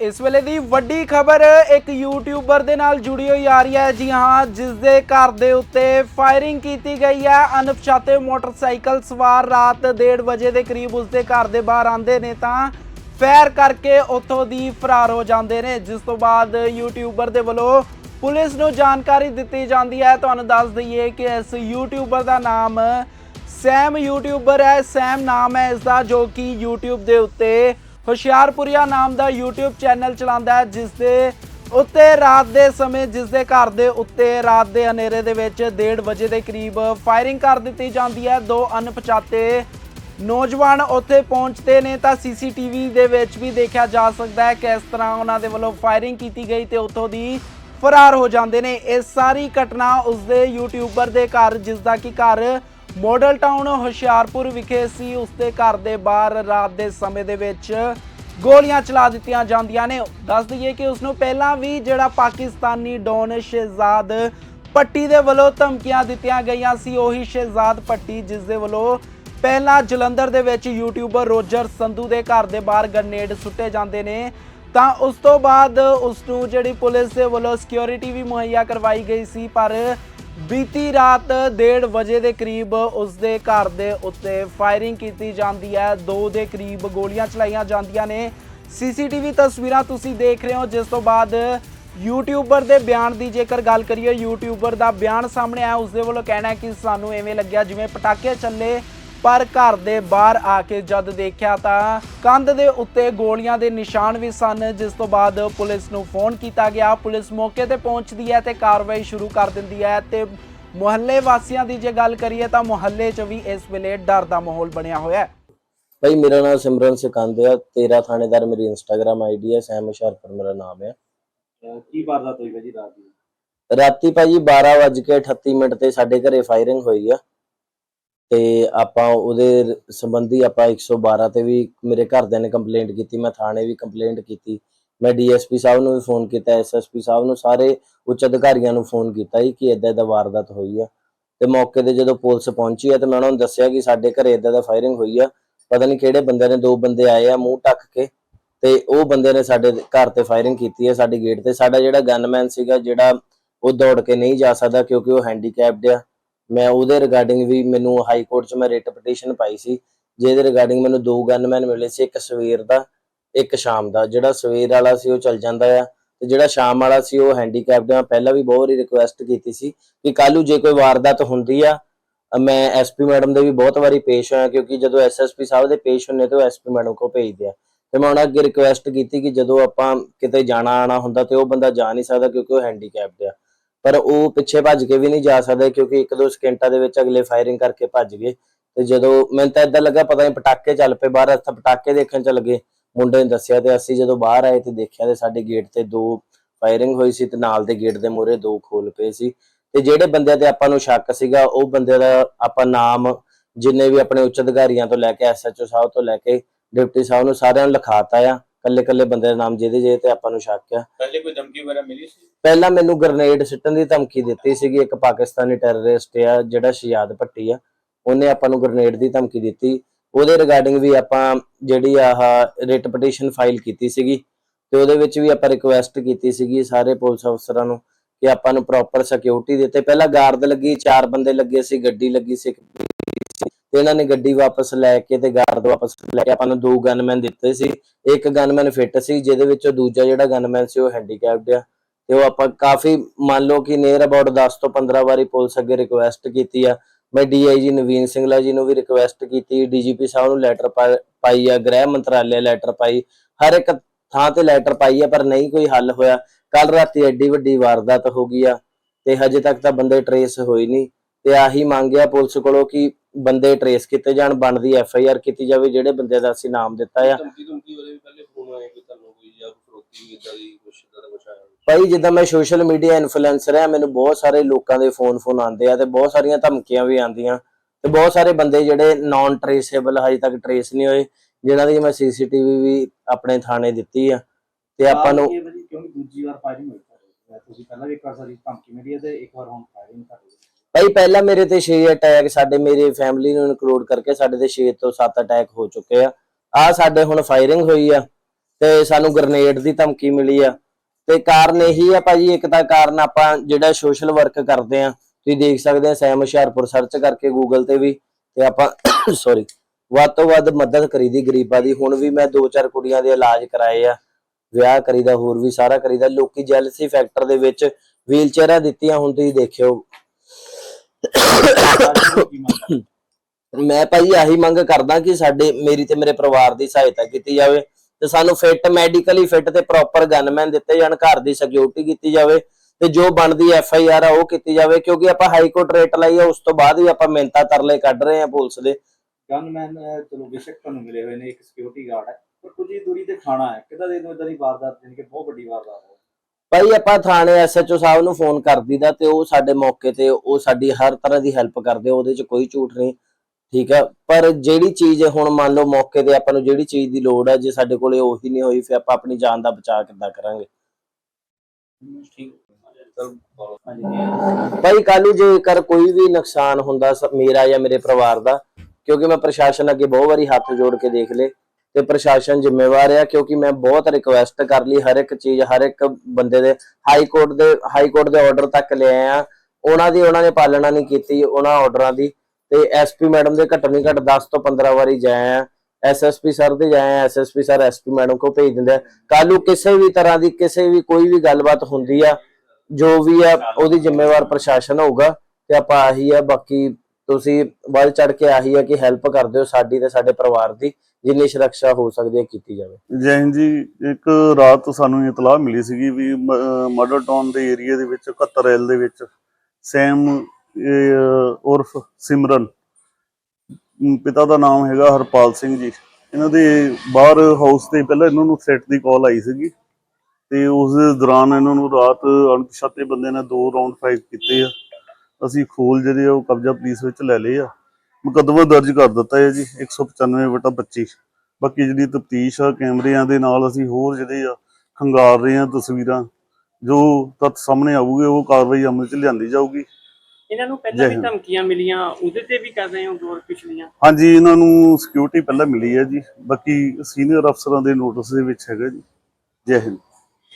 ਇਸ ਵੇਲੇ ਦੀ ਵੱਡੀ ਖਬਰ ਇੱਕ ਯੂਟਿਊਬਰ ਦੇ ਨਾਲ ਜੁੜੀ ਹੋਈ ਆ ਰਹੀ ਹੈ। ਜੀ ਹਾਂ ਜਿਸ ਦੇ ਘਰ ਦੇ ਉੱਤੇ ਫਾਇਰਿੰਗ ਕੀਤੀ ਗਈ ਹੈ। ਅਣਪਛਾਤੇ ਮੋਟਰਸਾਈਕਲ ਸਵਾਰ ਰਾਤ 1:30 ਵਜੇ ਦੇ ਕਰੀਬ ਉਸ ਦੇ ਘਰ ਦੇ ਬਾਹਰ ਆਂਦੇ ਨੇ ਤਾਂ ਫਾਇਰ ਕਰਕੇ ਉੱਥੋਂ ਦੀ ਫਰਾਰ ਹੋ ਜਾਂਦੇ ਨੇ। ਜਿਸ ਤੋਂ ਬਾਅਦ ਯੂਟਿਊਬਰ ਦੇ ਵੱਲੋਂ ਪੁਲਿਸ ਨੂੰ ਜਾਣਕਾਰੀ ਦਿੱਤੀ ਜਾਂਦੀ ਹੈ। ਤੁਹਾਨੂੰ ਦੱਸ ਦਈਏ ਕਿ ਇਸ ਯੂਟਿਊਬਰ ਦਾ ਨਾਮ ਸੈਮ ਯੂਟਿਊਬਰ ਹੈ। ਸੈਮ ਨਾਮ ਹੈ ਇਸ ਦਾ ਜੋ ਕਿ YouTube ਦੇ ਉੱਤੇ ਹੁਸ਼ਿਆਰਪੁਰੀਆ ਨਾਮ ਦਾ YouTube ਚੈਨਲ ਚਲਾਉਂਦਾ ਹੈ ਜਿਸ ਦੇ ਉੱਤੇ ਰਾਤ ਦੇ ਸਮੇਂ ਜਿਸ ਦੇ ਘਰ ਦੇ ਉੱਤੇ ਰਾਤ ਦੇ ਹਨੇਰੇ ਦੇ ਵਿੱਚ 1:30 ਵਜੇ ਦੇ ਕਰੀਬ ਫਾਇਰਿੰਗ ਕਰ ਦਿੱਤੀ ਜਾਂਦੀ ਹੈ। ਦੋ ਅਣਪਛਾਤੇ ਨੌਜਵਾਨ ਉੱਥੇ ਪਹੁੰਚਦੇ ਨੇ, ਤਾਂ ਸੀਸੀਟੀਵੀ ਦੇ ਵਿੱਚ ਵੀ ਦੇਖਿਆ ਜਾ ਸਕਦਾ ਹੈ ਕਿ ਇਸ ਤਰ੍ਹਾਂ ਉਹਨਾਂ ਦੇ ਵੱਲੋਂ ਫਾਇਰਿੰਗ ਕੀਤੀ ਗਈ ਤੇ ਉੱਥੋਂ ਦੀ ਫਰਾਰ ਹੋ ਜਾਂਦੇ ਨੇ। ਇਹ ਸਾਰੀ ਘਟਨਾ ਉਸਦੇ ਯੂਟਿਊਬਰ ਦੇ ਘਰ ਜਿਸ ਦਾ ਕਿ ਘਰ ਮੋਡਲ ਟਾਊਨ ਹੁਸ਼ਿਆਰਪੁਰ ਵਿਖੇ ਸੀ। ਉਸਦੇ ਘਰ ਦੇ ਬਾਹਰ ਰਾਤ ਦੇ ਸਮੇਂ ਦੇ ਵਿੱਚ ਗੋਲੀਆਂ ਚਲਾ ਦਿੱਤੀਆਂ ਜਾਂਦੀਆਂ ਨੇ। ਦੱਸ ਦਈਏ ਕਿ ਉਸ ਨੂੰ ਪਹਿਲਾਂ ਵੀ ਜਿਹੜਾ ਪਾਕਿਸਤਾਨੀ ਡੌਨ ਸ਼ਹਿਜ਼ਾਦ ਪੱਟੀ ਦੇ ਵੱਲੋਂ ਧਮਕੀਆਂ ਦਿੱਤੀਆਂ ਗਈਆਂ ਸੀ, ਉਹੀ ਸ਼ਹਿਜ਼ਾਦ ਪੱਟੀ ਜਿਸ ਦੇ ਵੱਲੋਂ ਪਹਿਲਾਂ ਜਲੰਧਰ ਦੇ ਵਿੱਚ ਯੂਟਿਊਬਰ ਰੋਜਰ ਸੰਧੂ ਦੇ ਘਰ ਦੇ ਬਾਹਰ ਗ੍ਰਨੇਡ ਸੁੱਟੇ ਜਾਂਦੇ ਨੇ। ਤਾਂ ਉਸ ਤੋਂ ਬਾਅਦ ਉਸ ਨੂੰ ਜਿਹੜੀ ਪੁਲਿਸ ਦੇ ਵੱਲੋਂ ਸਿਕਿਉਰਿਟੀ ਵੀ ਮੁਹੱਈਆ ਕਰਵਾਈ ਗਈ ਸੀ, ਪਰ ਬੀਤੀ ਰਾਤ 1:30 ਵਜੇ ਦੇ ਕਰੀਬ ਉਸ ਦੇ ਘਰ ਦੇ ਉੱਤੇ ਫਾਇਰਿੰਗ ਕੀਤੀ ਜਾਂਦੀ ਹੈ। ਦੋ ਦੇ ਕਰੀਬ ਗੋਲੀਆਂ ਚਲਾਈਆਂ ਜਾਂਦੀਆਂ ਨੇ। ਸੀਸੀਟੀਵੀ ਤਸਵੀਰਾਂ ਤੁਸੀਂ ਦੇਖ ਰਹੇ ਹੋ। ਜਿਸ ਤੋਂ ਬਾਅਦ ਯੂਟਿਊਬਰ ਦੇ ਬਿਆਨ ਦੀ ਜੇਕਰ ਗੱਲ ਕਰੀਏ, ਯੂਟਿਊਬਰ ਦਾ ਬਿਆਨ ਸਾਹਮਣੇ ਆਇਆ। ਉਸ ਦੇ ਵੱਲੋਂ ਕਹਿਣਾ ਹੈ ਕਿ ਸਾਨੂੰ ਐਵੇਂ ਲੱਗਿਆ ਜਿਵੇਂ ਪਟਾਕੇ ਚੱਲੇ ਪਰ ਘਰ ਦੇ ਬਾਹਰ ਆ ਕੇ ਜਦ ਦੇਖਿਆ ਤਾਂ ਕੰਧ ਦੇ ਉੱਤੇ ਗੋਲੀਆਂ ਦੇ ਨਿਸ਼ਾਨ ਵੀ ਸਨ ਜਿਸ ਤੋਂ ਬਾਅਦ ਪੁਲਿਸ ਨੂੰ ਫੋਨ ਕੀਤਾ ਗਿਆ। ਪੁਲਿਸ ਮੌਕੇ ਤੇ ਪਹੁੰਚਦੀ ਹੈ ਤੇ ਕਾਰਵਾਈ ਸ਼ੁਰੂ ਕਰ ਦਿੰਦੀ ਹੈ ਤੇ ਮੁਹੱਲੇ ਵਾਸੀਆਂ ਦੀ ਜੇ ਗੱਲ ਕਰੀਏ ਤਾਂ ਮੁਹੱਲੇ 'ਚ ਵੀ ਇਸ ਵੇਲੇ ਡਰ ਦਾ ਮਾਹੌਲ ਬਣਿਆ ਹੋਇਆ ਹੈ। ਭਾਈ ਮੇਰਾ ਨਾਮ ਸਿਮਰਨ ਸਿਕੰਦ ਆ। ਤੇਰਾ ਥਾਣੇਦਾਰ ਮੇਰੀ ਇੰਸਟਾਗ੍ਰam ਆਈਡੀ ਹੈ ਸੈਮ ਹੁਸ਼ਿਆਰਪੁਰ ਮੇਰਾ ਨਾਮ ਹੈ ਅਹ ਕੀ ਵਾਰਦਾਤ ਹੋਈ ਭਾਜੀ ਰਾਤ ਦੀ? ਰਾਤੀ ਭਾਜੀ 12:38 ਮਿੰਟ ਤੇ ਸਾਡੇ ਘਰੇ ਫਾਇਰਿੰਗ ਹੋਈ ਆ। ਤੇ ਆਪਾਂ ਉਹਦੇ ਸੰਬੰਧੀ ਆਪਾਂ 112 ਤੇ ਵੀ ਮੇਰੇ ਘਰਦਿਆਂ ਨੇ ਕੰਪਲੇਂਟ ਕੀਤੀ, ਮੈਂ ਥਾਣੇ ਵੀ ਕੰਪਲੇਂਟ ਕੀਤੀ। ਮੈਂ ਡੀਐਸਪੀ ਸਾਹਿਬ ਨੂੰ ਵੀ ਫੋਨ ਕੀਤਾ ਐਸਐਸਪੀ ਸਾਹਿਬ ਨੂੰ, ਸਾਰੇ ਉੱਚ ਅਧਿਕਾਰੀਆਂ ਨੂੰ ਫੋਨ ਕੀਤਾ ਜੀ ਕਿ ਇਦਾਂ ਦਾ ਵਾਰਦਾਤ ਹੋਈ ਆ। ਤੇ ਮੌਕੇ ਤੇ ਜਦੋਂ ਪੁਲਿਸ ਪਹੁੰਚੀ ਆ ਤੇ ਮੈਂ ਉਹਨਾਂ ਨੂੰ ਦੱਸਿਆ ਕਿ ਸਾਡੇ ਘਰੇ ਇਦਾਂ ਦਾ ਫਾਇਰਿੰਗ ਹੋਈ ਆ। ਪਤਾ ਨਹੀਂ ਕਿਹੜੇ ਬੰਦੇ ਨੇ, ਦੋ ਬੰਦੇ ਆਏ ਆ ਮੂੰਹ ਢੱਕ ਕੇ ਤੇ ਉਹ ਬੰਦੇ ਨੇ ਸਾਡੇ ਘਰ ਤੇ ਫਾਇਰਿੰਗ ਕੀਤੀ ਹੈ ਸਾਡੇ ਗੇਟ ਤੇ। ਸਾਡਾ ਜਿਹੜਾ ਗਨਮੈਨ ਸੀਗਾ, ਜਿਹੜਾ ਉਹ ਦੌੜ ਕੇ ਨਹੀਂ ਜਾ ਸਕਦਾ ਕਿਉਂਕਿ ਉਹ ਹੈਂਡੀਕੈਪਡ ਆ। ਮੈਂ ਉਹਦੇ ਰਿਗਾਰਡਿੰਗ ਵੀ ਮੈਨੂੰ ਹਾਈ ਕੋਰਟ 'ਚ ਮੈਂ ਰਿਟ ਪਟੀਸ਼ਨ ਪਾਈ ਸੀ, ਜਿਹਦੇ ਰਿਗਾਰਡਿੰਗ ਮੈਨੂੰ ਦੋ ਗਨਮੈਨ ਮਿਲੇ ਸੀ, ਇੱਕ ਸਵੇਰ ਦਾ, ਇੱਕ ਸ਼ਾਮ ਦਾ। ਜਿਹੜਾ ਸਵੇਰ ਵਾਲਾ ਸੀ, ਉਹ ਚੱਲ ਜਾਂਦਾ ਆ। ਤੇ ਜਿਹੜਾ ਸ਼ਾਮ ਵਾਲਾ ਸੀ, ਉਹ ਹੈਂਡੀਕੈਪਡ ਆ ਪਹਿਲਾਂ ਵੀ ਬਹੁਤ ਵਾਰੀ ਰਿਕੁਐਸਟ ਕੀਤੀ ਸੀ ਕਿ ਕੱਲੂ ਜੇ ਕੋਈ ਵਾਰਦਾਤ ਹੁੰਦੀ ਆ ਅ ਮੈਂ ਐਸਪੀ ਮੈਡਮ ਦੇ ਵੀ ਬਹੁਤ ਵਾਰੀ ਪੇਸ਼ ਹੋਇਆ, ਕਿਉਂਕਿ ਜਦੋਂ ਐਸਐਸਪੀ ਸਾਹਿਬ ਦੇ ਪੇਸ਼ ਹੁੰਨੇ ਤੇ ਉਹ ਐਸਪੀ ਮੈਡਮ ਕੋ ਭੇਜਦੇ ਆ। ਤੇ ਮੈਂ ਉਹਨਾਂ ਅੱਗੇ ਰਿਕੁਐਸਟ ਕੀਤੀ ਕਿ ਜਦੋਂ ਆਪਾਂ ਕਿਤੇ ਜਾਣਾ ਆਣਾ ਹੁੰਦਾ ਤੇ ਉਹ ਬੰਦਾ ਜਾ ਨਹੀਂ ਸਕਦਾ ਕਿਉਂਕਿ ਉਹ ਹੈਂਡੀਕੈਪਡ ਆ। ਪਰ ਉਹ ਪਿੱਛੇ ਭੱਜ ਕੇ ਵੀ ਨਹੀਂ ਜਾ ਸਕਦਾ ਕਿਉਂਕਿ ਇੱਕ ਦੋ ਸਕਿੰਟਾਂ ਦੇ ਵਿੱਚ ਅਗਲੇ ਫਾਇਰਿੰਗ ਕਰਕੇ ਭੱਜ ਗਏ। ਤੇ ਜਦੋਂ ਮੈਨੂੰ ਤਾਂ ਇਦਾਂ ਲੱਗਾ ਪਤਾ ਨਹੀਂ ਪਟਾਕੇ ਚੱਲ ਪਏ, ਬਾਹਰ ਅਸੀਂ ਪਟਾਕੇ ਦੇਖਣ ਚੱਲ ਗਏ। ਮੁੰਡੇ ਨੇ ਦੱਸਿਆ ਤੇ ਅਸੀਂ ਜਦੋਂ ਬਾਹਰ ਆਏ ਤੇ ਦੇਖਿਆ ਤੇ ਸਾਡੇ ਗੇਟ ਤੇ ਦੋ ਫਾਇਰਿੰਗ ਹੋਈ ਸੀ ਤੇ ਨਾਲ ਦੇ ਗੇਟ ਦੇ ਮੂਹਰੇ ਦੋ ਖੋਲ ਪਏ ਸੀ। ਤੇ ਜਿਹੜੇ ਬੰਦਿਆਂ ਤੇ ਆਪਾਂ ਨੂੰ ਸ਼ੱਕ ਸੀਗਾ, ਉਹ ਬੰਦੇ ਦਾ ਆਪਾਂ ਨਾਮ, ਜਿੰਨੇ ਵੀ ਆਪਣੇ ਉੱਚ ਅਧਿਕਾਰੀਆਂ ਤੋਂ ਲੈ ਕੇ ਐਸਐਚਓ ਸਾਹਿਬ ਤੋਂ ਲੈ ਕੇ ਡਿਪਟੀ ਸਾਹਿਬ ਨੂੰ ਸਾਰਿਆਂ ਨੂੰ ਲਿਖਾਤਾ ਆ। ਕੱਲੇ ਕੱਲੇ ਬੰਦੇ ਦਾ ਨਾਮ ਜਿਹਦੇ ਜਿਹਦੇ ਤੇ ਆਪਾਂ ਨੂੰ ਸ਼ੱਕ ਆ। ਪਹਿਲੇ ਕੋਈ ਧਮਕੀ ਵਗੈਰਾ ਮਿਲੀ ਸੀ? ਪਹਿਲਾਂ ਮੈਨੂੰ ਗ੍ਰਨੇਡ ਸਿੱਟਣ ਦੀ ਧਮਕੀ ਦਿੱਤੀ ਸੀਗੀ। ਇੱਕ ਪਾਕਿਸਤਾਨੀ ਟੈਰਰਿਸਟ ਆ ਜਿਹੜਾ ਸ਼ਿਆਦ ਭੱਟੀ ਆ ਉਹਨੇ ਆਪਾਂ ਨੂੰ ਗ੍ਰਨੇਡ ਦੀ ਧਮਕੀ ਦਿੱਤੀ। ਉਹਦੇ ਰਿਗਾਰਡਿੰਗ ਵੀ ਆਪਾਂ ਜਿਹੜੀ ਆਹ ਰਿਟ ਪਟੀਸ਼ਨ ਫਾਈਲ ਕੀਤੀ ਸੀਗੀ ਤੇ ਉਹਦੇ ਵਿੱਚ ਵੀ ਆਪਾਂ ਰਿਕੁਐਸਟ ਕੀਤੀ ਸੀਗੀ ਸਾਰੇ ਪੁਲਿਸ ਅਫਸਰਾਂ ਨੂੰ ਕਿ ਆਪਾਂ ਨੂੰ ਪ੍ਰੋਪਰ ਸਿਕਿਉਰਿਟੀ ਦਿੱਤੇ। ਪਹਿਲਾਂ ਗਾਰਡ ਲੱਗੀ ਚਾਰ ਬੰਦੇ ਲੱਗੇ ਸੀ ਗੱਡੀ ਲੱਗੀ ਸੀ ਇੱਕ ਤੇ ਇਹਨਾਂ ਨੇ ਗੱਡੀ ਵਾਪਸ ਲੈ ਕੇ ਤੇ ਗਾਰਡ ਵਾਪਸ ਲੈ ਕੇ ਆਪਾਂ ਨੂੰ ਦੋ ਗਨਮੈਨ ਦਿੱਤੇ ਸੀ। ਇੱਕ ਗਨਮੈਨ ਫਿੱਟ ਸੀ, ਜਿਹਦੇ ਵਿੱਚੋਂ ਦੂਜਾ ਜਿਹੜਾ ਗਨਮੈਨ ਸੀ ਉਹ ਹੈਂਡੀਕੈਪਡ ਆ। ਤੇ ਉਹ ਆਪਾਂ ਕਾਫੀ ਮੰਨ ਲਓ ਕਿ ਨੀਅਰ ਅਬਾਊਟ 10 ਤੋਂ 15 ਵਾਰੀ ਪੁਲਿਸ ਅੱਗੇ ਰਿਕੁਐਸਟ ਕੀਤੀ ਆ। ਮੈਂ ਡੀਆਈਜੀ ਨਵੀਨ ਸਿੰਘਲਾ ਜੀ ਨੂੰ ਵੀ ਰਿਕੁਐਸਟ ਕੀਤੀ ਡੀਜੀਪੀ ਸਾਹਿਬ ਨੂੰ ਲੈਟਰ ਪਾਈ ਆ, ਗ੍ਰਹਿ ਮੰਤਰਾਲੇ ਲੈਟਰ ਪਾਈ। ਹਰ ਇੱਕ ਥਾਂ ਤੇ ਲੈਟਰ ਪਾਈ ਆ, ਪਰ ਨਹੀਂ ਕੋਈ ਹੱਲ ਹੋਇਆ। ਕੱਲ ਰਾਤੀ ਐਡੀ ਵੱਡੀ ਵਾਰਦਾਤ ਹੋ ਗਈ ਆ ਤੇ ਹਜੇ ਤੱਕ ਤਾਂ ਬੰਦੇ ਟਰੇਸ ਹੋਈ ਨਹੀਂ। ਤੇ ਆਹੀ ਮੰਗਿਆ ਪੁਲਿਸ ਕੋਲੋਂ ਕਿ ਬੰਦੇ ਟਰੇਸ ਕੀਤੇ ਜਾਣ ਬਣਦੀ ਐਫ ਆਈ ਆਰ ਕੀਤੀ ਜਾਵੇ ਜਿਹੜੇ ਬੰਦੇ ਦਾ ਅਸੀਂ ਨਾਮ ਦਿੱਤਾ ਆ। ਧਮਕੀ ਧਮਕੀ ਵਾਲੇ ਵੀ ਪਹਿਲੇ ਫੋਨ ਆਏ ਕਿ ਤੁਹਾਨੂੰ ਕੋਈ ਜਾਂ ਫਰੋਤੀ ਇਦਾਂ ਦੀ ਕੁਛ ਇਦਾਂ ਦਾ ਕੁਛ ਆਇਆ ਭਾਈ ਜਿੱਦਾਂ ਮੈਂ ਸੋਸ਼ਲ ਮੀਡੀਆ ਇਨਫਲੂਐਂਸਰ ਆ ਮੈਨੂੰ ਬਹੁਤ ਸਾਰੇ ਲੋਕਾਂ ਦੇ ਫੋਨ ਫੋਨ ਆਉਂਦੇ ਆ ਤੇ ਬਹੁਤ ਸਾਰੀਆਂ ਧਮਕੀਆਂ ਵੀ ਆਉਂਦੀਆਂ। ਤੇ ਬਹੁਤ ਸਾਰੇ ਬੰਦੇ ਜਿਹੜੇ ਨਾਨ ਟਰੇਸੇਬਲ ਹਜੇ ਤੱਕ ਟਰੇਸ ਨਹੀਂ ਹੋਏ ਜਿਨ੍ਹਾਂ ਦੀ ਮੈਂ ਸੀਸੀਟੀਵੀ ਵੀ ਆਪਣੇ ਥਾਣੇ ਦਿੱਤੀ ਆ। ਤੇ ਆਪਾਂ ਨੂੰ ਕਿਉਂਕਿ ਦੂਜੀ ਵਾਰ ਫਾਇਰਿੰਗ ਹੋਈ ਤੁਸੀਂ ਪਹਿਲਾਂ ਵੀ ਇੱਕ ਵਾਰ ਸਾਡੀ ਧਮਕੀ ਮਿਲੀ ਹੈ ਤੇ ਇੱਕ ਵਾਰ ਹੁਣ ਫਾਇਰਿੰਗ ਕਰ ਰਹੀ ਭਾਈ, ਪਹਿਲਾਂ ਮੇਰੇ ਤੇ 6 ਅਟੈਕ ਸਾਡੇ, ਮੇਰੇ ਫੈਮਿਲੀ ਨੂੰ ਇਨਕਲੂਡ ਕਰਕੇ ਸਾਡੇ ਤੇ 6 ਤੋਂ 7 ਅਟੈਕ ਹੋ ਚੁੱਕੇ ਆ। ਆ ਸਾਡੇ ਹੁਣ ਫਾਇਰਿੰਗ ਹੋਈ ਆ ਤੇ ਸਾਨੂੰ ਗ੍ਰਨੇਡ ਦੀ ਧਮਕੀ ਮਿਲੀ ਆ। ਤੇ ਕਾਰਨ ਇਹੀ ਆ ਭਾਜੀ, ਇੱਕ ਤਾਂ ਕਾਰਨ ਆਪਾਂ ਜਿਹੜਾ ਸੋਸ਼ਲ ਵਰਕ ਕਰਦੇ ਆ, ਤੁਸੀਂ ਦੇਖ ਸਕਦੇ ਆ ਸੈਮ ਹੁਸ਼ਿਆਰਪੁਰ ਸਰਚ ਕਰਕੇ ਗੂਗਲ ਤੇ ਵੀ, ਤੇ ਆਪਾਂ ਸੌਰੀ ਵੱਧ ਤੋਂ ਵੱਧ ਮਦਦ ਕਰੀਦੀ ਗਰੀਬਾਂ ਦੀ। ਹੁਣ ਵੀ ਮੈਂ ਦੋ ਚਾਰ ਕੁੜੀਆਂ ਦੇ ਇਲਾਜ ਕਰਾਏ ਆ, ਵਿਆਹ ਕਰੀਦਾ, ਹੋਰ ਵੀ ਸਾਰਾ ਕਰੀਦਾ। ਲੋਕੀ ਜੈਲਸੀ ਫੈਕਟਰ ਦੇ ਵਿੱਚ ਵੀਲ ਚੇਅਰਾਂ ਦਿੱਤੀਆਂ, ਹੁਣ ਤੁਸੀਂ ਦੇਖਿਓ। ਮੈਂ ਭਾਜੀ ਆਹੀ ਮੰਗ ਕਰਦਾ ਕਿ ਸਾਡੇ, ਮੇਰੀ ਤੇ ਮੇਰੇ ਪਰਿਵਾਰ ਦੀ ਸਹਾਇਤਾ ਕੀਤੀ ਜਾਵੇ ਤੇ ਸਾਨੂੰ ਫਿੱਟ ਮੈਡੀਕਲੀ ਫਿੱਟ ਤੇ ਪ੍ਰੋਪਰ ਗਨਮੈਨ ਦਿੱਤੇ ਜਾਣ, ਘਰ ਦੀ ਸਿਕਿਉਰਿਟੀ ਕੀਤੀ ਜਾਵੇ ਤੇ ਜੋ ਬਣਦੀ ਐਫ ਆਈ ਆਰ ਆ ਉਹ ਕੀਤੀ ਜਾਵੇ ਕਿਉਂਕਿ ਆਪਾਂ ਹਾਈ ਕੋਰਟ ਰੇਟ ਲਈ ਆ, ਉਸ ਤੋਂ ਬਾਅਦ ਵੀ ਆਪਾਂ ਮਿਹਨਤਾਂ ਤਰਲੇ ਕੱਢ ਰਹੇ ਆ ਪੁਲਿਸ ਦੇ। ਗਨਮੈਨ ਚਲੋ ਬੇਸ਼ੱਕ ਤੁਹਾਨੂੰ ਮਿਲੇ ਹੋਏ ਨੇ, ਇੱਕ ਸਿਕਿਉਰਿਟੀ ਗਾਰਡ ਹੈ ਪਰ ਕੁਝ ਹੀ ਦੂਰੀ ਤੇ ਖਾਣਾ ਹੈ। ਕਿਦਾਂ ਦੇ ਦੋ ਇਦਾਂ ਦੀ ਵਾਰਦਾਤ, ਜਾਣੀ ਕਿ ਬਹੁਤ ਵੱਡੀ ਵਾਰਦਾਤ ਹੈ। ਭਾਈ ਆਪਾਂ ਥਾਣੇ ਐਸਐਚਓ ਸਾਹਿਬ ਨੂੰ ਫੋਨ ਕਰ ਦੀਦਾ ਤੇ ਉਹ ਸਾਡੇ ਮੌਕੇ ਤੇ ਉਹ ਸਾਡੀ ਹਰ ਤਰ੍ਹਾਂ ਦੀ ਹੈਲਪ ਕਰਦੇ, ਉਹਦੇ 'ਚ ਕੋਈ ਝੂਠ ਨਹੀਂ, ਠੀਕ ਆ? ਪਰ ਜਿਹੜੀ ਚੀਜ਼ ਹੁਣ ਮੰਨ ਲਓ ਮੌਕੇ ਤੇ ਆਪਾਂ ਨੂੰ ਜਿਹੜੀ ਚੀਜ਼ ਦੀ ਲੋੜ ਹੈ ਜੇ ਸਾਡੇ ਕੋਲੇ ਉਹੀ ਨਹੀਂ ਹੋਈ, ਫਿਰ ਆਪਾਂ ਆਪਣੀ ਜਾਨ ਦਾ ਬਚਾਅ ਕਿੱਦਾਂ ਕਰਾਂਗੇ? ਠੀਕ ਭਾਈ ਕੱਲ੍ਹ ਜੇਕਰ ਕੋਈ ਵੀ ਨੁਕਸਾਨ ਹੁੰਦਾ ਮੇਰਾ ਜਾਂ ਮੇਰੇ ਪਰਿਵਾਰ ਦਾ, ਕਿਉਂਕਿ ਮੈਂ ਪ੍ਰਸ਼ਾਸਨ ਅੱਗੇ ਬਹੁਤ ਵਾਰੀ ਹੱਥ ਜੋੜ ਕੇ ਦੇਖ ਲਏ ਤੇ ਪ੍ਰਸ਼ਾਸਨ ਜ਼ਿੰਮੇਵਾਰ ਆ, ਕਿਉਂਕਿ ਮੈਂ ਬਹੁਤ ਰਿਕੁਐਸਟ ਕਰ ਲਈ ਹਰ ਇੱਕ ਚੀਜ਼, ਹਰ ਇੱਕ ਬੰਦੇ ਦੇ ਹਾਈ ਕੋਰਟ ਦੇ ਹਾਈ ਕੋਰਟ ਦੇ ਆਰਡਰ ਤੱਕ ਲੈ ਆਇਆ। ਉਹਨਾਂ ਦੀ, ਉਹਨਾਂ ਨੇ ਪਾਲਣਾ ਨਹੀਂ ਕੀਤੀ, ਉਹਨਾਂ ਆਰਡਰਾਂ ਦੀ। ਤੇ ਐਸਪੀ ਮੈਡਮ ਦੇ ਘੱਟੋ ਨਹੀਂ ਘੱਟ 10 ਤੋਂ 15 ਵਾਰੀ ਜਾਏ ਐਸਐਸਪੀ ਸਰ ਦੇ ਜਾਏ ਐਸਐਸਪੀ ਸਰ ਐਸਪੀ ਮੈਡਮ ਕੋ ਭੇਜ ਦਿੰਦੇ ਆ। ਕੱਲੂ ਕਿਸੇ ਵੀ ਤਰ੍ਹਾਂ ਦੀ, ਕਿਸੇ ਵੀ ਕੋਈ ਵੀ ਗੱਲਬਾਤ ਹੁੰਦੀ ਆ, ਜੋ ਵੀ ਆ, ਉਹਦੀ ਜ਼ਿੰਮੇਵਾਰ ਪ੍ਰਸ਼ਾਸਨ ਹੋਊਗਾ। ਤੇ ਆਪਾਂ ਆਹੀ ਆ, ਬਾਕੀ ਤੁਸੀਂ ਵੱਲ ਚੜ ਕੇ ਆਹੀ ਆ ਕਿ ਹੈਲਪ ਕਰ ਦਿਓ ਸਾਡੀ ਤੇ ਸਾਡੇ ਪਰਿਵਾਰ ਦੀ। ਜਿੰਨੀ ਸੁਰੱਖਿਆ ਹੋ ਸਕਦੀ ਹੈ ਕੀਤੀ ਜਾਵੇ। ਜੈ ਹਿੰਦ ਜੀ, ਇੱਕ ਰਾਤ ਸਾਨੂੰ ਇਤਲਾਹ ਮਿਲੀ ਸੀਗੀ ਵੀ ਮਡਰ ਟਾਊਨ ਦੇ ਏਰੀਆ ਦੇ ਵਿੱਚ 71 ਐਲ ਦੇ ਵਿੱਚ, ਸੈਮ ਉਰਫ ਸਿਮਰਨ ਪਿਤਾ ਦਾ ਨਾਮ ਹੈਗਾ ਹਰਪਾਲ ਸਿੰਘ ਜੀ। ਇਹਨਾਂ ਦੇ ਬਾਹਰ ਹਾਊਸ ਤੇ ਪਹਿਲਾਂ ਇਹਨਾਂ ਨੂੰ ਥ੍ਰੈਟ ਦੀ ਕਾਲ ਆਈ ਸੀਗੀ ਤੇ ਉਸ ਦੌਰਾਨ ਇਹਨਾਂ ਨੂੰ ਰਾਤ ਅਣਪਛਾਤੇ ਬੰਦੇ ਨੇ ਦੋ ਰਾਉਂਡ ਫਾਇਰ ਕੀਤੇ ਆ। ਅਸੀਂ ਖੋਲ ਜਿਹੜੇ ਆ ਉਹ ਕਬਜ਼ਾ ਪੁਲਿਸ ਵਿੱਚ ਲੈ ਲਏ ਆ। ਮੁਕੱਦਮਾ ਦਰਜ ਕਰ ਦਿੱਤਾ ਹੈ ਜੀ 195 ਵਟਾ 25 ਬਾਕੀ ਜਿਹੜੀ ਤਫਤੀਸ਼ ਆ ਕੈਮਰਿਆਂ ਦੇ ਨਾਲ ਅਸੀਂ ਹੋਰ ਜਿਹੜੇ ਆ ਖੰਗਾਰ ਰਹੇ ਆ ਤਸਵੀਰਾਂ ਜੋ ਤੱਥ ਸਾਹਮਣੇ ਆਊਗੇ ਉਹ ਕਾਰਵਾਈ ਅਮਲ 'ਚ ਲਿਆਂਦੀ ਜਾਊਗੀ। ਇਹਨਾਂ ਨੂੰ ਪਹਿਲਾਂ ਵੀ। ਧਮਕੀਆਂ ਮਿਲੀਆਂ ਉਹਦੇ ਤੇ ਵੀ ਕਰ ਰਹੇ ਹੋ ਦੌਰ ਪਿਛਲੀਆਂ ਹਾਂਜੀ ਇਹਨਾਂ ਨੂੰ ਸਿਕਿਉਰਿਟੀ ਪਹਿਲਾਂ ਮਿਲੀ ਹੈ ਜੀ। ਬਾਕੀ ਸੀਨੀਅਰ ਅਫਸਰਾਂ ਦੇ ਨੋਟਿਸ ਦੇ ਵਿੱਚ ਹੈਗਾ ਜੀ। ਜੈ ਹਿੰਦ।